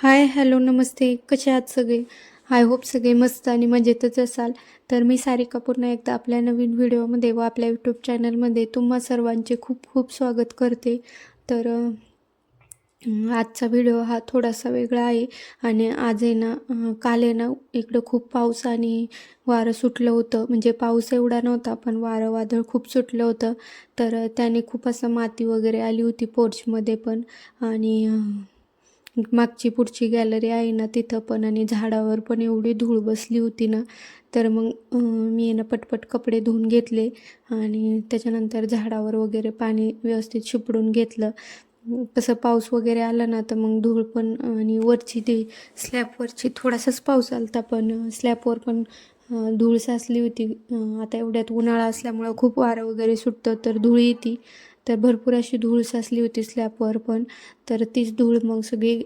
Hi hello नमस्ते. कसे आहात सगळे? आय होप सगळे मस्त आणि मजेतच असाल. तर मी सारिका पुन्हा एकदा आपल्या नवीन व्हिडिओमध्ये व आपल्या यूट्यूब चॅनलमध्ये तुम्हा सर्वांचे खूप खूप स्वागत करते. तर आजचा व्हिडिओ हा थोडासा वेगळा आहे आणि आज आहे ना काल आहे ना इकडं खूप पाऊस आणि वारं सुटलं होतं. म्हणजे पाऊस एवढा नव्हता पण वारं वादळ खूप सुटलं होतं. तर त्याने खूप असं माती वगैरे आली होती पोर्चमध्ये पण आणि मागची पुढची गॅलरी आहे ना तिथं पण आणि झाडावर पण एवढी धूळ बसली होती ना. तर मग मी ना पटपट कपडे धुवून घेतले आणि त्याच्यानंतर झाडावर वगैरे पाणी व्यवस्थित शिपडून घेतलं. कसं पाऊस वगैरे आला ना तर मग धूळ पण आणि वरची ती स्लॅबवरची थोडासाच पाऊस आलता पण स्लॅबवर पण धूळ साचली होती. आता एवढ्यात उन्हाळा असल्यामुळं खूप वारं वगैरे सुटतं तर धूळ येते. तर भरपूर अशी धूळ साचली होती स्लॅबवर पण. तर तीच धूळ मग सगळी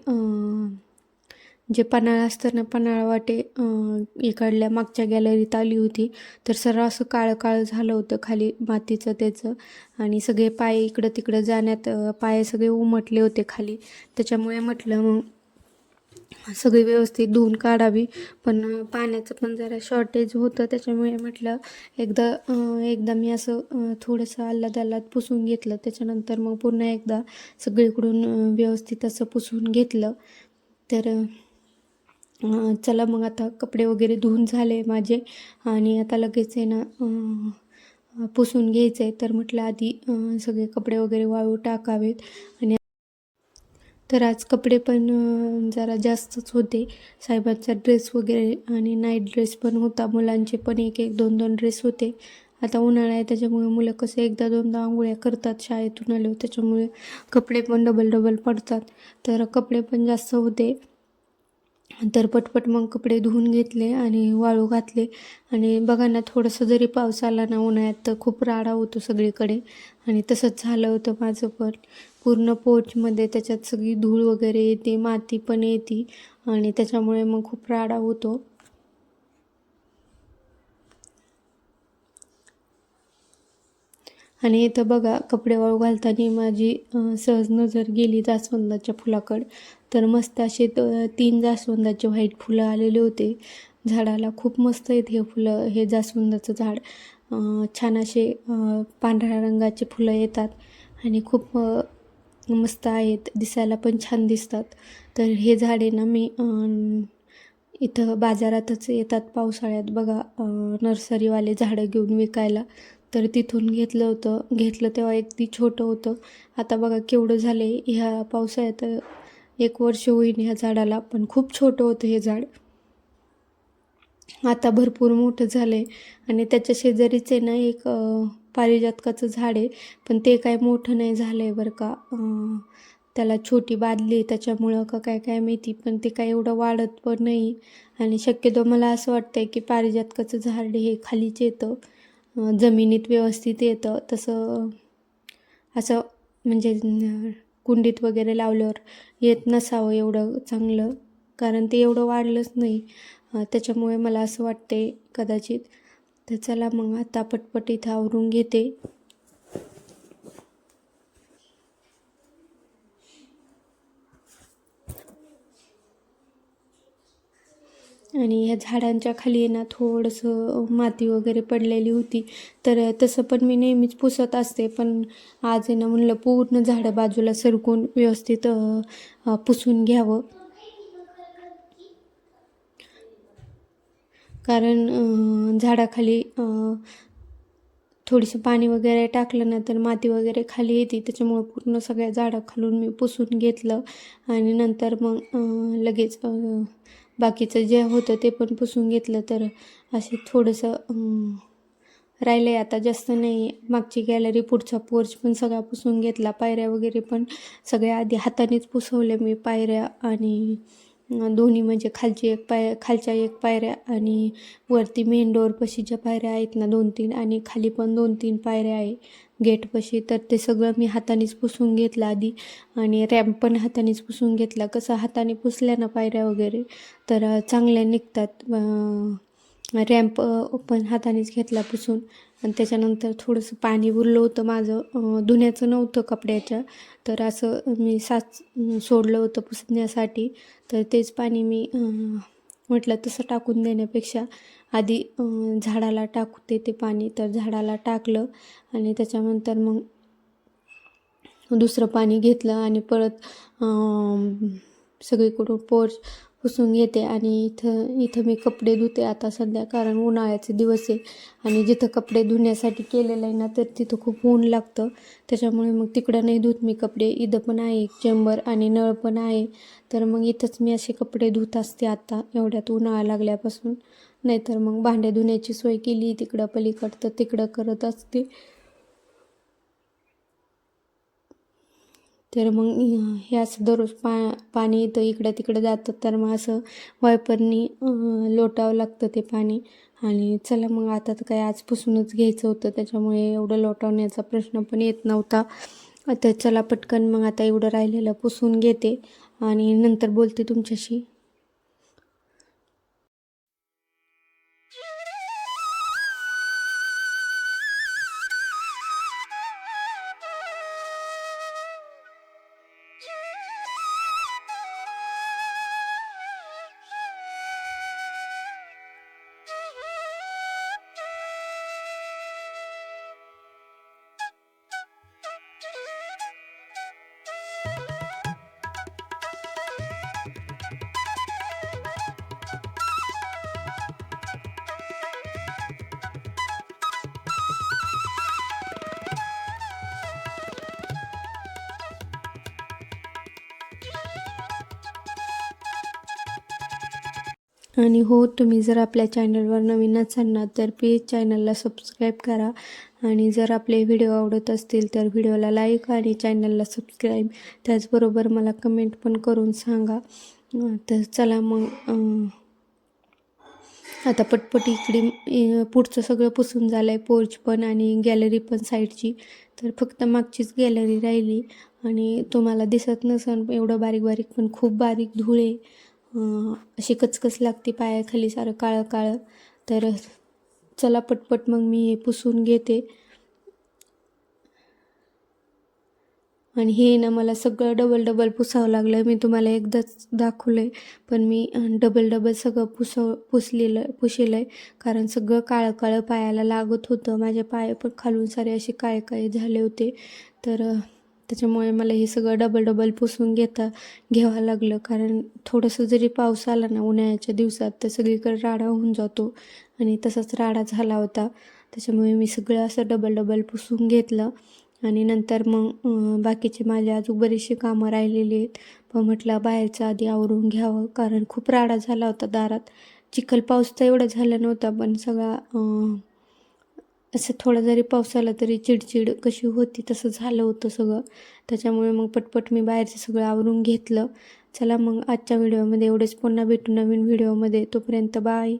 जे पन्हाळा असतं ना पन्हाळा वाटे इकडल्या मागच्या गॅलरीत आली होती. तर सर्व असं काळं काळं झालं होतं खाली मातीचं त्याचं. आणि सगळे पाय इकडं तिकडं जाण्यात पाय सगळे उमटले होते खाली. त्याच्यामुळे म्हटलं मग सगळी व्यवस्थित धुवून काढावी. पण पाण्याचं पण जरा शॉर्टेज होतं. त्याच्यामुळे म्हटलं एकदा एकदा मी असं थोडंसं आल्लाद आल्लाद पुसून घेतलं. त्याच्यानंतर मग पुन्हा एकदा सगळीकडून व्यवस्थित असं पुसून घेतलं. तर चला मग आता कपडे वगैरे धुवून झाले माझे. आणि आता लगेच आहे ना पुसून घ्यायचं आहे तर म्हटलं आधी सगळे कपडे वगैरे वाळू टाकावेत. आणि तर आज कपडे पण जरा जास्तच होते. साहेबांचा ड्रेस वगैरे आणि नाईट ड्रेस पण होता. मुलांचे पण एक एक दोन दोन ड्रेस होते. आता उन्हाळा आहे त्याच्यामुळे मुलं कसं एकदा दोनदा आंघोळ्या करतात शाळेतून आले त्याच्यामुळे कपडे पण डबल डबल पडतात. तर कपडे पण जास्त होते. तर पटपट मग कपडे धुवून घेतले आणि वाळू घातले. आणि बघा ना थोडंसं जरी पाऊस आला ना उन्हाळ्यात तर खूप राडा होतो सगळीकडे. आणि तसंच झालं होतं माझं पण. पूर्ण पोचमध्ये त्याच्यात सगळी धूळ वगैरे येते माती पण येते आणि त्याच्यामुळे मग खूप राडा होतो. आणि इथं बघा कपडे वाळू घालताना माझी सहज नजर गेली जास्वंदाच्या फुलाकडं. तर मस्त असे त- तीन जास्वंदाचे व्हाईट फुलं आलेले होते. झाडाला खूप मस्त आहेत हे फुलं हे जास्वंदाचं झाड. छान असे पांढऱ्या रंगाचे फुलं येतात आणि खूप मस्त आहेत दिसायला पण छान दिसतात. तर हे झाडे ना मी इथं बाजारातच येतात पावसाळ्यात. बघा नर्सरीवाले झाडं घेऊन विकायला. तर तिथून घेतलं होतं. घेतलं तेव्हा अगदी छोटं होतं. आता बघा केवढं झालं आहे ह्या पावसाळ्यात एक वर्ष होईन ह्या झाडाला पण खूप छोटं होतं हे झाड. आता भरपूर मोठं झालं आहे आणि त्याच्या शेजारीच आहे ना एक पारिजातकाचं झाड आहे पण ते काय मोठं नाही झालं आहे बरं का. त्याला छोटी बादली त्याच्यामुळं का काय काय माहिती पण ते काय एवढं वाढत पण नाही. आणि शक्यतो मला असं वाटतं आहे की पारिजातकाचं झाड हे खालीच येतं जमिनीत व्यवस्थित येतं. तसं असं म्हणजे कुंडीत वगैरे लावल्यावर येत नसावं एवढं चांगलं कारण ते एवढं वाढलंच नाही. त्याच्यामुळे मला असं वाटते कदाचित तर चला मग आता पटपट इथं आवरून घेते. आणि ह्या झाडांच्या खाली आहे ना थोडंसं माती वगैरे पडलेली होती. तर तसं पण मी नेहमीच पुसत असते पण आज आहे ना म्हणलं पूर्ण झाडं बाजूला सरकून व्यवस्थित पुसून घ्यावं. कारण झाडाखाली थोडीशी थोडीसं पाणी वगैरे टाकलं ना तर माती वगैरे खाली येते. त्याच्यामुळं पूर्ण सगळ्या झाडाखालून मी पुसून घेतलं आणि नंतर मग लगेच बाकीचं जे होतं ते पण पुसून घेतलं. तर असे थोडंसं राहिलं आहे आता जास्त नाही. मागची गॅलरी पुढचा पोर्च पण सगळा पुसून घेतला. पायऱ्या वगैरे पण सगळ्या आधी हातानेच पुसवल्या मी पायऱ्या आणि दोन्ही म्हणजे खालची एक पाय खालच्या एक पायऱ्या आणि वरती मेन डोअरपाशी ज्या पायऱ्या आहेत ना दोन तीन आणि खाली पण दोन तीन पायऱ्या आहे. गेटपाशी तर ते सगळं मी हातानेच पुसून घेतलं आधी आणि रॅम्प पण हातानेच पुसून घेतला. कसं हाताने पुसल्या ना पायऱ्या वगैरे तर चांगल्या निघतात. रॅम्प पण हातानेच घेतला पुसून. आणि त्याच्यानंतर थोडंसं पाणी उरलं होतं माझं. धुण्याचं नव्हतं कपड्याच्या. तर असं मी साच सोडलं होतं पुसण्यासाठी. तर तेच पाणी मी म्हटलं तसं टाकून देण्यापेक्षा आधी झाडाला टाकते ते पाणी. तर झाडाला टाकलं आणि त्याच्यानंतर मग दुसरं पाणी घेतलं आणि परत सगळीकडून पोर्च पुसून घेते आणि इथं इथं मी कपडे धुते आता सध्या कारण उन्हाळ्याचे दिवस आहे. आणि जिथं कपडे धुण्यासाठी केलेलं आहे ना तर तिथं खूप ऊन लागतं. त्याच्यामुळे मग तिकडं नाही धुत मी कपडे. इथं पण आहे एक चेंबर आणि नळ पण आहे. तर मग इथंच मी असे कपडे धुत असते आता एवढ्यात उन्हाळा लागल्यापासून. नाहीतर मग भांडे धुण्याची सोय केली तिकडं पलीकडं तर तिकडं करत असते. तर मग हे असं दररोज पा पाणी येतं इकडं तिकडं जातं. तर मग असं वायपरनी लोटावं लागतं ते पाणी. आणि चला मग आता तर काय आज पुसूनच घ्यायचं होतं. त्याच्यामुळे एवढं लोटवण्याचा प्रश्न पण येत नव्हता. आता चला पटकन मग आता एवढं राहिलेलं पुसून घेते. आणि नंतर बोलते तुमच्याशी. आणि हो तुम्ही जर आपल्या चॅनलवर नवीन असाल ना तर प्लीज चॅनलला सबस्क्राईब करा. आणि जर आपले व्हिडिओ आवडत असतील तर व्हिडिओला लाईक आणि चॅनलला सबस्क्राईब. त्याचबरोबर मला कमेंट पण करून सांगा. तर चला मग आता पटपट इकडे पुढचं सगळं पुसून झालं आहे पोर्च पण आणि गॅलरी पण साईडची तर फक्त मागचीच गॅलरी राहिली. आणि तुम्हाला दिसत नसन एवढं बारीक बारीक पण खूप बारीक धूळ आहे. अशी कचकच लागते पायाखाली सारं काळं काळं. तर चला पटपट मग मी हे पुसून घेते. आणि हे ना मला सगळं डबल डबल पुसावं लागलं मी तुम्हाला एकदाच दाखवलं आहे पण मी डबल डबल सगळं पुसव पुसलेलं पुसेलं आहे कारण सगळं काळं काळं पायाला लागत होतं. माझे पाय पण खालून सारे असे काळे काळे झाले होते. तर त्याच्यामुळे मला हे सगळं डबल डबल पुसून घेता घ्यावं लागलं. कारण थोडंसं जरी पाऊस आला ना उन्हाळ्याच्या दिवसात तर सगळीकडे राडा होऊन जातो. आणि तसाच राडा झाला होता. त्याच्यामुळे मी सगळं असं डबल डबल पुसून घेतलं. आणि नंतर मग बाकीचे माझे अजून बरीचशी कामं राहिलेली आहेत. पण म्हटलं बाहेरचं आधी आवरून घ्यावं. कारण खूप राडा झाला होता दारात. चिखल पाऊस तर एवढा झाला नव्हता पण सगळा असं थोडा जरी पाऊस आला तरी चिडचिड कशी होती तसं झालं होतं सगळं. त्याच्यामुळे मग पटपट मी बाहेरचं सगळं आवरून घेतलं. चला मग आजच्या व्हिडिओमध्ये एवढेच. पुन्हा भेटू नवीन व्हिडिओमध्ये. तोपर्यंत बाय.